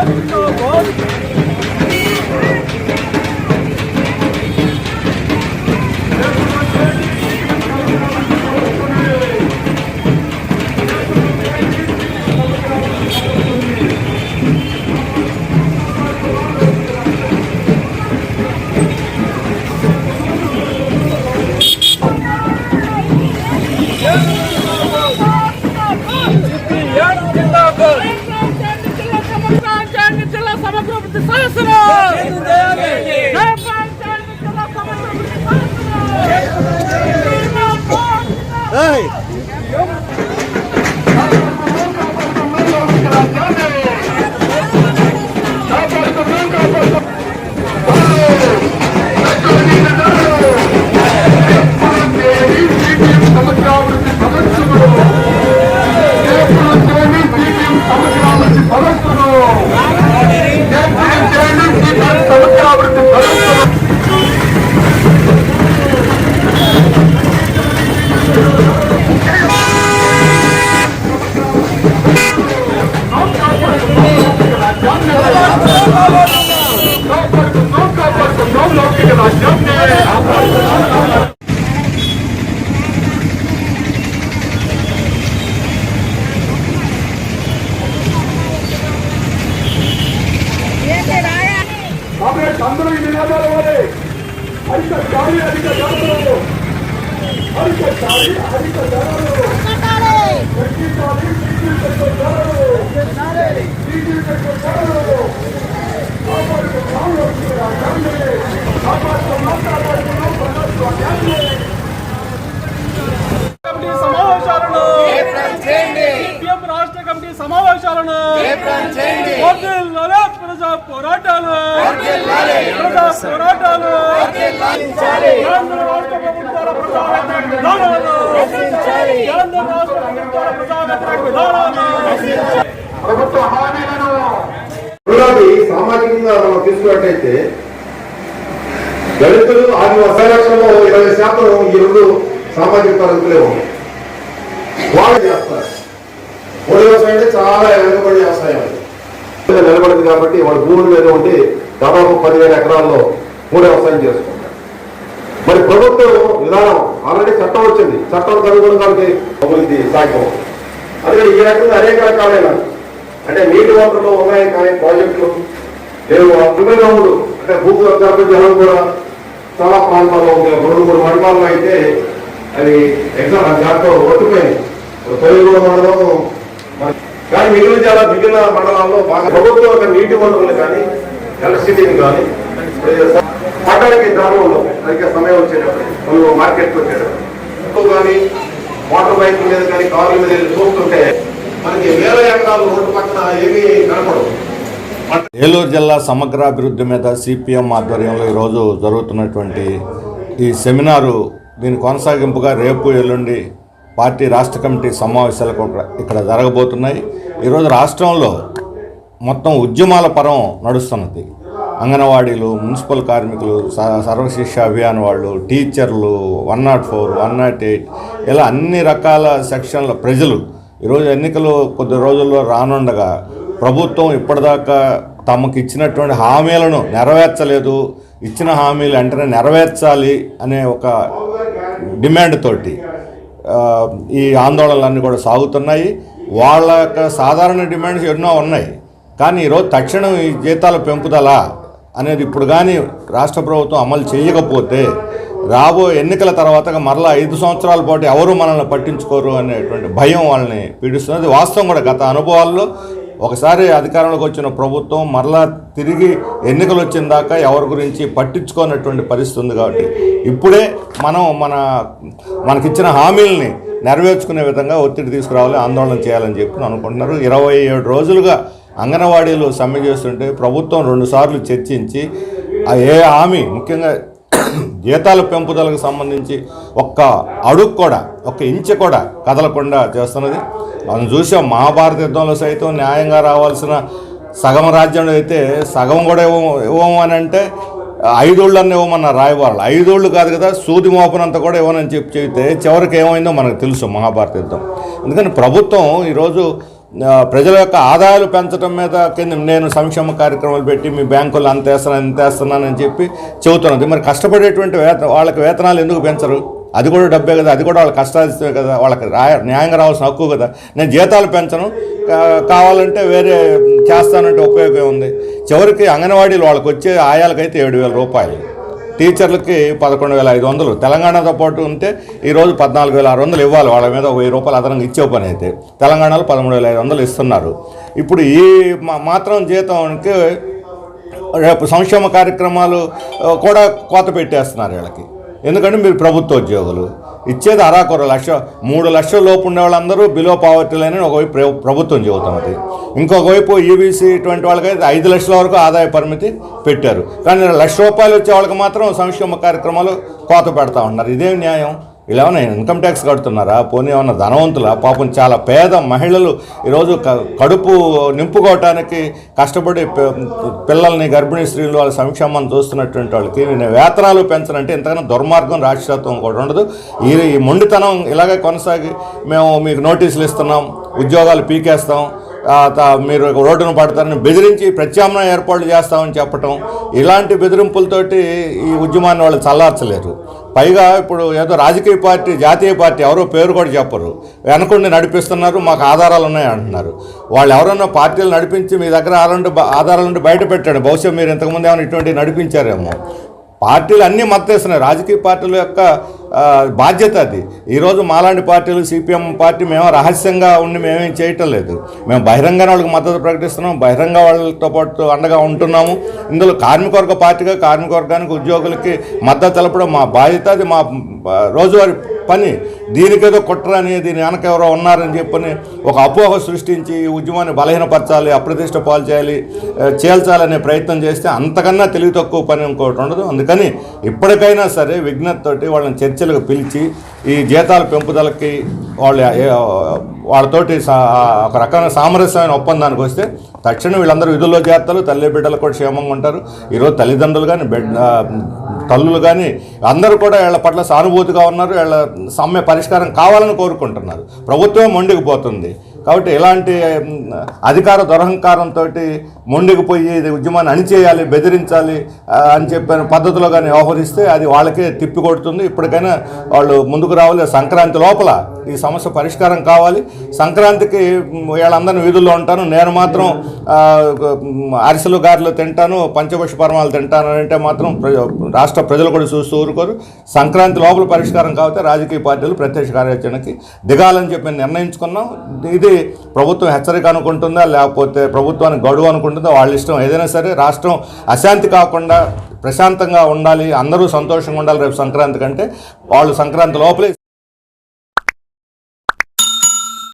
జిల్లా సమగ్ర అందరూ ఈ నినాదాలు ఇవ్వాలి అధిక గాలి అధిక ధరలు అధిక గాలి అధిక ధరలు తగ్గించాలి డీజిల్ పెట్రోల్ ధరలు డీజిల్ పెట్రోల్ ధరలు కాపాడుతున్నాం లక్ష్మీ రాజ్యాన్ని కాపాడుతున్నాం ప్రభుత్వ హామీలను రెండోది సామాజికంగా మనం తీసుకున్నట్టయితే దళితులు ఆదివాసీ లక్షల్లో ఇరవై శాతం ఈ రెండు సామాజిక తరగతులే ఉన్నాయి. వాళ్ళు చేస్తారు. మూడు వ్యవసాయం అంటే చాలా వెనుకబడి వ్యవసాయం నిలబడింది కాబట్టి వాళ్ళ భూముల మీద ఉండి దాదాపు పదివేల ఎకరాల్లో మూడు వ్యవసాయం చేసుకుంటారు. మరి ప్రభుత్వం విధానం ఆల్రెడీ చట్టం వచ్చింది. చట్టం అనుగుణంగా అభివృద్ధి సాధ్యం అందుకని ఈ రకంగా అనేక రకాలైన అంటే నీటి వనరులు ఉన్నాయి కానీ ప్రాజెక్టులు లేవు. అంగనములు అంటే భూమి జనం కూడా చాలా ప్రాంతాల్లో ఉంది రెండు మూడు మండలాల్లో అయితే అది ఎగ్జామ్ దాంట్లో ఓటుపోయింది తొలిగూడ మండలం కానీ మిగిలిన చాలా మిగిలిన మండలాల్లో బాగా ప్రభుత్వం నీటి వనరులు కానీ ఎలక్ట్రిసిటీని కానీ పట్టడానికి గ్రామంలో సరిగ్గా సమయం వచ్చేటప్పుడు మనం మార్కెట్కి వచ్చేటప్పుడు. ఎక్కువ కానీ మోటార్ బైక్ మీద కానీ కార్ల మీద చూస్తుంటే మనకి వేల ఎకరాలు రోడ్డు పక్కన ఏమీ కనపడవు. ఏలూరు జిల్లా సమగ్రాభివృద్ధి మీద సిపిఎం ఆధ్వర్యంలో ఈరోజు జరుగుతున్నటువంటి ఈ సెమినారు దీని కొనసాగింపుగా రేపు ఎల్లుండి పార్టీ రాష్ట్ర కమిటీ సమావేశాలు ఇక్కడ జరగబోతున్నాయి. ఈరోజు రాష్ట్రంలో మొత్తం ఉద్యమాల పరం నడుస్తున్నది. అంగన్వాడీలు మున్సిపల్ కార్మికులు స- సర్వశిక్ష అభియాన్ వాళ్ళు టీచర్లు one nought four one nought eight ఇలా అన్ని రకాల సెక్షన్ల ప్రజలు ఈరోజు ఎన్నికలు కొద్ది రోజుల్లో రానుండగా ప్రభుత్వం ఇప్పటిదాకా తమకు ఇచ్చినటువంటి హామీలను నెరవేర్చలేదు. ఇచ్చిన హామీలు వెంటనే నెరవేర్చాలి అనే ఒక డిమాండ్ తోటి ఈ ఆందోళనలన్నీ కూడా సాగుతున్నాయి. వాళ్ళ యొక్క సాధారణ డిమాండ్స్ ఎన్నో ఉన్నాయి. కానీ ఈరోజు తక్షణం ఈ జీతాల పెంపుదల అనేది ఇప్పుడు కానీ రాష్ట్ర ప్రభుత్వం అమలు చేయకపోతే రాబో ఎన్నికల తర్వాత మరలా ఐదు సంవత్సరాల పాటు ఎవరు మనల్ని పట్టించుకోరు అనేటువంటి భయం వాళ్ళని పీడిస్తున్నది. వాస్తవం కూడా గత అనుభవాల్లో ఒకసారి అధికారంలోకి వచ్చిన ప్రభుత్వం మరలా తిరిగి ఎన్నికలు వచ్చిన దాకా ఎవరి గురించి పట్టించుకోనటువంటి పరిస్థితి ఉంది కాబట్టి ఇప్పుడే మనం మన మనకిచ్చిన హామీల్ని నెరవేర్చుకునే విధంగా ఒత్తిడి తీసుకురావాలి ఆందోళన చేయాలని చెప్పి అనుకుంటున్నారు. ఇరవై ఏడు రోజులుగా అంగన్వాడీలు సమ్మె చేస్తుంటే ప్రభుత్వం రెండుసార్లు చర్చించి ఏ హామీ ముఖ్యంగా జీతాల పెంపుదలకు సంబంధించి ఒక్క అడుగు కూడా ఒక్క ఇంచు కూడా కదలకుండా చేస్తున్నది. మనం చూసాం మహాభారత యుద్ధంలో సైతం న్యాయంగా రావాల్సిన సగం రాజ్యంలో అయితే సగం కూడా ఇవ్వ ఇవ్వము అని అంటే ఐదోళ్ళని ఇవ్వమన్న రాయవాళ్ళు ఐదోళ్ళు కాదు కదా సూది మోపనంత కూడా ఇవ్వనని చెప్పి చెబితే చివరికి ఏమైందో మనకు తెలుసు మహాభారత యుద్ధం అందుకని ప్రభుత్వం ఈరోజు ప్రజల యొక్క ఆదాయాలు పెంచడం మీద కింద నేను సంక్షేమ కార్యక్రమాలు పెట్టి మీ బ్యాంకులు అంత వేస్తున్నాను ఇంత వేస్తున్నానని చెప్పి చెబుతున్నది. మరి కష్టపడేటువంటి వేత వాళ్ళకి వేతనాలు ఎందుకు పెంచరు? అది కూడా డబ్బే కదా అది కూడా వాళ్ళ కష్టాలిస్తే కదా వాళ్ళకి రాయ న్యాయంగా రావాల్సిన హక్కు కదా. నేను జీతాలు పెంచను కావాలంటే వేరే చేస్తానంటే ఉపయోగం ఉంది. చివరికి అంగన్వాడీలు వాళ్ళకి వచ్చే ఆయాలకైతే ఏడు వేల రూపాయలు. టీచర్లకి పదకొండు వేల ఐదు వందలు. తెలంగాణతో పాటు ఉంటే ఈరోజు పద్నాలుగు వేల ఆరు వందలు ఇవ్వాలి. వాళ్ళ మీద వెయ్యి రూపాయలు అదనంగా ఇచ్చే పని అయితే తెలంగాణలో పదమూడు వేల ఐదు వందలు ఇస్తున్నారు. ఇప్పుడు ఈ మా- మాత్రం జీతంకి రేపు సంక్షేమ కార్యక్రమాలు కూడా కోత పెట్టేస్తున్నారు వీళ్ళకి. ఎందుకంటే మీరు ప్రభుత్వ ఉద్యోగులు. ఇచ్చేది అరాకొర లక్ష మూడు లక్షల లోపు ఉండే వాళ్ళందరూ బిలో పావర్టీ లైన్ ఒకవైపు ప్ర- ప్రభుత్వం చెబుతున్నది ఇంకొక వైపు ఈబీసీ ఇటువంటి వాళ్ళకైతే ఐదు లక్షల వరకు ఆదాయ పరిమితి పెట్టారు. కానీ లక్ష రూపాయలు వచ్చే వాళ్ళకి మాత్రం సంక్షేమ కార్యక్రమాలు కోత పెడతా ఉన్నారు. ఇదేం న్యాయం? ఇలా ఏమైనా ఇన్కమ్ ట్యాక్స్ కడుతున్నారా? పోనీ ఏమైనా ధనవంతుల? పాపం చాలా పేద మహిళలు ఈరోజు క- కడుపు నింపుకోవటానికి కష్టపడి పిల్లల్ని గర్భిణీ స్త్రీలు వాళ్ళ సంక్షేమాన్ని చూస్తున్నటువంటి వాళ్ళకి నేను వేతనాలు పెంచనంటే ఇంతకన్నా దుర్మార్గం రాష్ట్రత్వం కూడా ఉండదు. ఈ మొండితనం ఇలాగే కొనసాగి మేము మీకు నోటీసులు ఇస్తున్నాం ఉద్యోగాలు పీకేస్తాం మీరు రోడ్డును పడతారని బెదిరించి ప్రత్యామ్నాయ ఏర్పాట్లు చేస్తామని చెప్పటం ఇలాంటి బెదిరింపులతోటి ఈ ఉద్యమాన్ని వాళ్ళు చల్లార్చలేరు. పైగా ఇప్పుడు ఏదో రాజకీయ పార్టీ జాతీయ పార్టీ ఎవరో పేరు కూడా చెప్పరు. వెనకుండి నడిపిస్తున్నారు మాకు ఆధారాలు ఉన్నాయి అంటున్నారు. వాళ్ళు ఎవరన్నా పార్టీలు నడిపించి మీ దగ్గర ఆధారాలు ఆధారాలు ఉంటే బయట పెట్టండి. బహుశా మీరు ఇంతకుముందు ఏమైనా ఇటువంటి నడిపించారేమో. పార్టీలు అన్నీ మద్దతిస్తున్నాయి రాజకీయ పార్టీల యొక్క బాధ్యత అది. ఈరోజు మాలాంటి పార్టీలు సిపిఎం పార్టీ మేము రహస్యంగా ఉండి మేమేం చేయటం లేదు. మేము బహిరంగ వాళ్ళకి మద్దతు ప్రకటిస్తున్నాం బహిరంగ వాళ్ళతో పాటు అండగా ఉంటున్నాము. ఇందులో కార్మికవర్గ పార్టీగా కార్మికవర్గానికి ఉద్యోగులకి మద్దతు తెలపడం మా బాధ్యత అది. మా రోజువారి రోజువారీ పని. దీనికేదో కుట్ర అని దీని వెనక ఎవరో ఉన్నారని చెప్పని ఒక అపోహ సృష్టించి ఈ ఉద్యమాన్ని బలహీనపరచాలి అప్రతిష్ట పాలు చేయాలి చేల్చాలనే ప్రయత్నం చేస్తే అంతకన్నా తెలివి తక్కువ పని ఇంకోటి ఉండదు. అందుకని ఇప్పటికైనా సరే విజ్ఞతతోటి వాళ్ళని చర్చలకు పిలిచి ఈ జీతాల పెంపుదలకి వాళ్ళ వాళ్ళతోటి ఒక రకమైన సామరస్యమైన ఒప్పందానికి వస్తే తక్షణం వీళ్ళందరూ విధుల్లో చేస్తారు తల్లి బిడ్డలు కూడా క్షేమంగా ఉంటారు. ఈరోజు తల్లిదండ్రులు కానీ బిడ్డ తల్లులు కానీ అందరూ కూడా వీళ్ళ పట్ల సానుభూతిగా ఉన్నారు వీళ్ళ సమ్మె పరిష్కారం కావాలని కోరుకుంటున్నారు. ప్రభుత్వం మొండికిపోతుంది కాబట్టి ఇలాంటి అధికార దురహంకారంతో మొండికిపోయి ఇది ఉద్యమాన్ని అణిచేయాలి బెదిరించాలి అని చెప్పిన పద్ధతిలో కానీ వ్యవహరిస్తే అది వాళ్ళకే తిప్పి కొడుతుంది. ఇప్పటికైనా వాళ్ళు ముందుకు రావాలి. సంక్రాంతి లోపల ఈ సమస్య పరిష్కారం కావాలి. సంక్రాంతికి వీళ్ళందరినీ వీధుల్లో ఉంటాను. నేను మాత్రం అరిసెలు గారెలు తింటాను పంచభక్ష పరమాలు తింటాను అంటే మాత్రం ప్ర- రాష్ట్ర ప్రజలు కూడా చూస్తూ ఊరుకోరు. సంక్రాంతి లోపల పరిష్కారం కాకపోతే రాజకీయ పార్టీలు ప్రత్యక్ష కార్యాచరణకి దిగాలని చెప్పి నిర్ణయించుకున్నాం. ఇది ప్రభుత్వం హెచ్చరిక అనుకుంటుందా లేకపోతే ప్రభుత్వానికి గడువు అనుకుంటుందా వాళ్ళ ఇష్టం ఏదైనా సరే రాష్ట్రం అశాంతి కాకుండా ప్రశాంతంగా ఉండాలి అందరూ సంతోషంగా ఉండాలి రేపు సంక్రాంతి కంటే వాళ్ళు సంక్రాంతి లోపలే